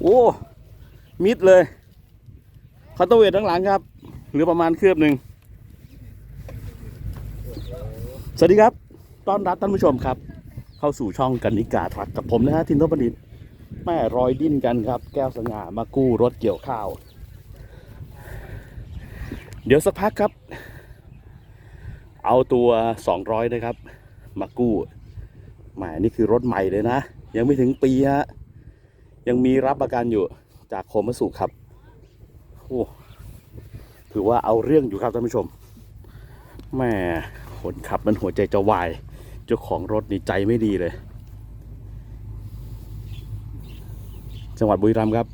โอ้ มิดเลยคาร์ตเวททั้างหลังครับเหลือประมาณเครือบหนึ่ง สวัสดีครับ ต้อนรับท่านผู้ชมครับ เข้าสู่ช่องกันนิกาทรักกับผมนะฮะทินทบดินทร์แม่รอยดิ้นกันครับ แก้วสง่ามากู้รถเกี่ยวข้าว เดี๋ยวสักพักครับ เอาตัว 200 นะครับ มากู้ แหมนี่คือรถใหม่เลยนะ ยังไม่ถึงปีฮะ ยังมีรับประกันอยู่จากโคมสุครับโอ้ถือว่าเอาเรื่องอยู่ครับท่านผู้ชมแม่คนขับมันหัวใจจะวาย เจ้าของรถนี่ใจไม่ดีเลย จังหวัดบุรีรัมย์ครับ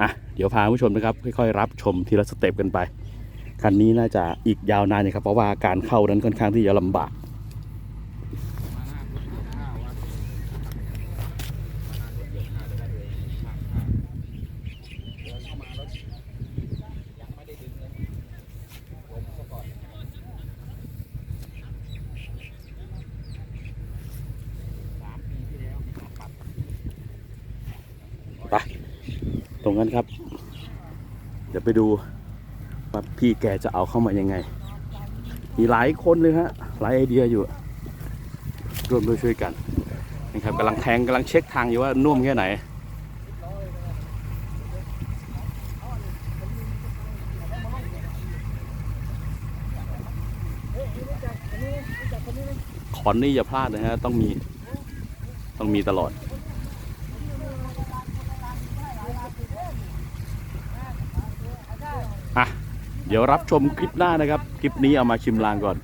อะเดี๋ยวพาผู้ชมนะครับ ค่อยๆรับชมทีละสเต็ปกันไป คันนี้น่าจะอีกยาวนานนะครับ เพราะว่าการเข้านั้นค่อนข้างที่จะลำบากไปตรงนั้นครับ เดี๋ยวไปดู ว่าพี่แกจะเอาเข้ามายังไง มีหลายคนเลยฮะหลายไอเดียอยู่ ร่วมด้วยช่วยกันนะครับกำลังแทงกำลังเช็คทางอยู่ว่านุ่มแค่ไหนขอนนี่อย่าพลาดนะฮะต้องมีต้องมีตลอด เดี๋ยวรับชมคลิปหน้านะครับ คลิปนี้เอามาชิมลางก่อน